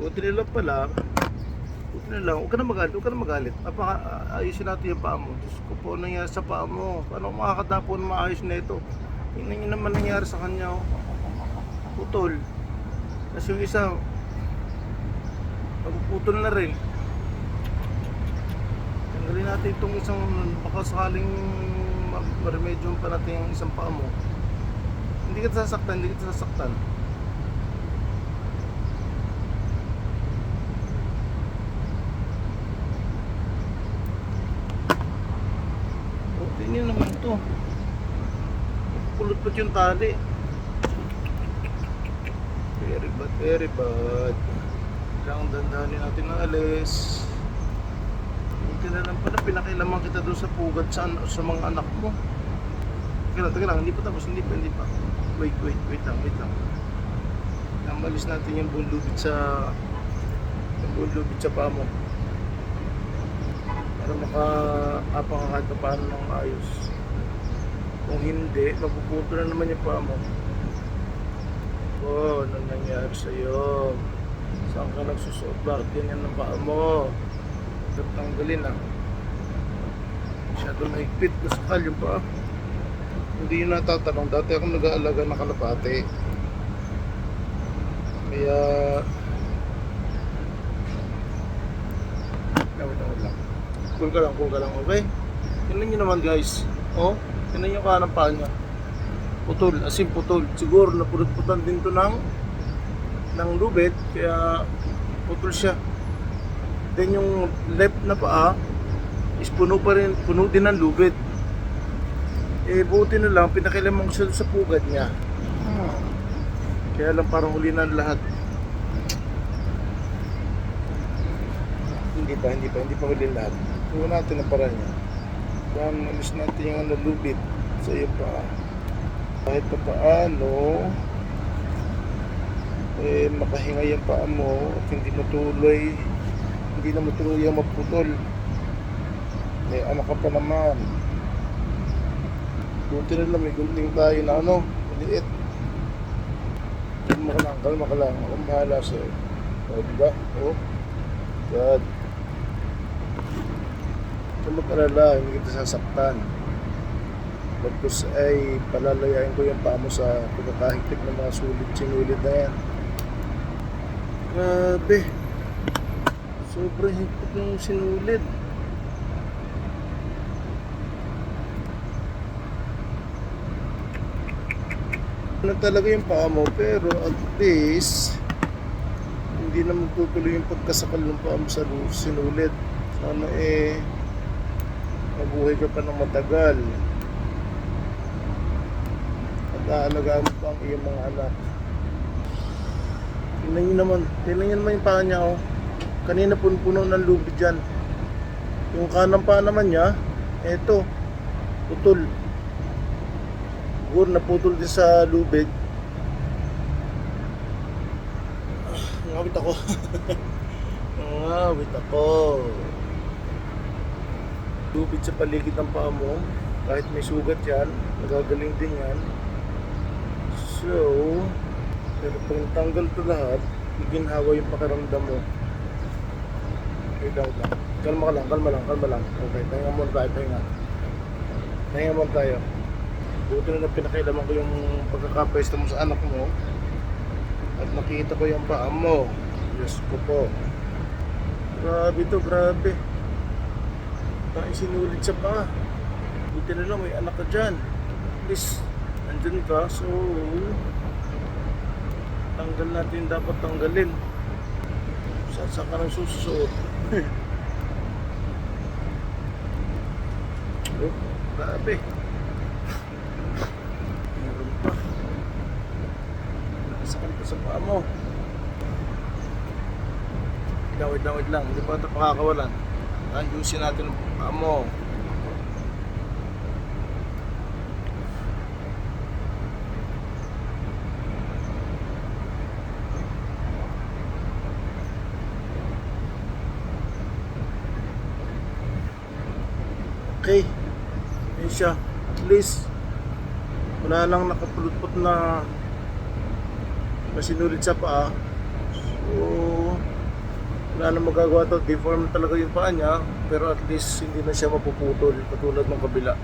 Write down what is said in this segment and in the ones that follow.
Buti nila pala, buti nila, huwag ka na magalit, huwag ka na magalit. Napaka, ayusin natin yung paa mo. Diyos ko po, nangyari sa paa mo. Paano ako makakatapo na maayos na ito? Tingnan niyo naman nangyari sa kanya, oh. Putol. Tapos yung isa, napuputol na rin. Tanggalin natin itong isang, baka sakaling ma- maremedyo pa natin yung isang paa mo. Hindi kita sasaktan, hindi kita sasaktan. O, ito. Pulot-pulot yung tali. Very bad, very bad. Kailangan dandahanin natin ng alis. Hindi na lang pala, pinakilaman kita doon sa pugad sa, sa mga anak mo. Teka lang, teka lang, hindi pa tapos, hindi pa, hindi pa. Wait, wait, wait lang, wait lang. Namalis natin yung buong lubid sa yung buong lubid sa paa mo. Para makaapang kahit pa paano ng ayos. Kung hindi, mapuputo na naman yung paa mo. Oh, ano nangyari sa'yo? Saan ka nagsusuot? Bakit ganyan ng paa mo? Dapat tanggalin ah. Masyado mahigpit. Masakal yung paa. Hindi yun natatanong. Dati ako nag-aalaga ng kalapate. Kaya... Ako lang. Cool ka lang, cool ka lang, okay? Tingnan nyo naman guys. Oh, tingnan nyo ka ng paa niya. Putol, as in putol. Siguro napulot-putan din to ng ng lubid, kaya putol siya. Then yung left na paa is puno pa rin, puno din ng lubid. Eh buti na lang, pinakilamang siya sa pugad niya. Kaya lang parang huli na lahat. Hindi pa, hindi pa, hindi pa huli lahat. Tuwa natin ang paraan niya. Kaya malis natin yung ano, lubid sa iyo pa. Kahit pa paano, eh, makahinga yung paa mo at hindi matuloy, hindi na matuloy yung maputol. Eh, anak ka pa naman. Buti na lang, may gunting tayo na ano, maliit. Kalma ka lang, kalma ka lang. Ako bahala sa'yo. O, diba? O. God. Huwag mag-alala, hindi kita sasaktan. Bagkus ay palalayain ko yung paa mo sa pagkakahigpit ng mga sulit, sinulid na yan. Grabe. Sobrang higpit ng sinulid. Ano talaga yung paa pero at least hindi na magtutuloy yung pagkasakal ng paa mo sa sinulid. Sana eh mabuhay ka pa ng matagal. At aalagaan mo pa ang iyong mga anak. Tingnan nyo naman, tingnan nyo naman yung paa niya oh. Kanina puno ng lubid dyan. Yung kanang paa naman niya, eto, putol. Siguro naputol din sa lubid. Ah, Ngawit ako. Ngawit ako. Lubid sa paligid ng paa mo. Kahit may sugat yan, nagagaling din yan. So, pero pag natanggal to lahat, ginhawa yung pakiramdam mo. Wait lang, lang. Kalma ka lang, kalma lang, kalma lang. Okay, pahinga muna tayo, pahinga. Pahinga muna tayo. Buti na lang pinakailaman ko yung pagkakapwesto mo sa anak mo. At nakita ko yung paa mo. Diyos ko po. Grabe to, grabe. Tayo sinulid sa paa. Buti na lang may anak ka dyan. At least, ka. So, tanggal natin dapat tanggalin. Saan saan ka nang susuot? oh, grabe. Meron pa. Nakasakal pa sa paa mo. Wait lang, wait lang. Hindi pa ito pakakawalan. Ayusin natin ang paa mo. Okay. Yun siya. At least, wala lang nakapulutpot na na sinulit sa paa. So, wala na magagawa to. Deform talaga yung paa niya. Pero at least hindi na siya mapuputol. Katulad ng kabila.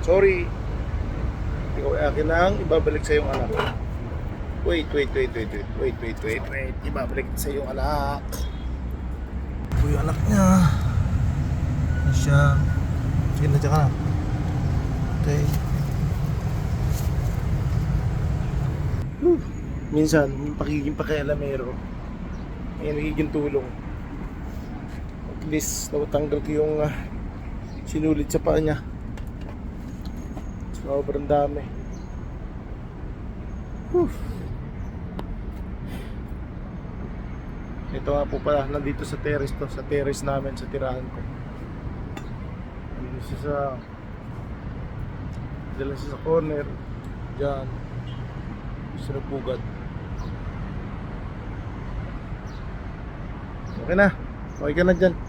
Sorry. Ikaw ay akin ang ibabalik sa iyong anak. Wait, wait, wait, wait, wait, wait, wait, wait, wait. Ibabalik sa iyong anak. Ito yung anak niya. Yan siya. Sige na, tsaka na. Okay. Whew. Minsan, yung pagiging pakialamero ay nagiging tulong. At least, natanggal ko yung ah, sinulit sa paa niya. Sobrang dami. Whew. Ito nga po pala, nandito sa terrace to, sa terrace namin, sa tirahan ko. Siya sa... Dala sa corner. Diyan. Gusto na pugad. Okay na. Okay ka na dyan.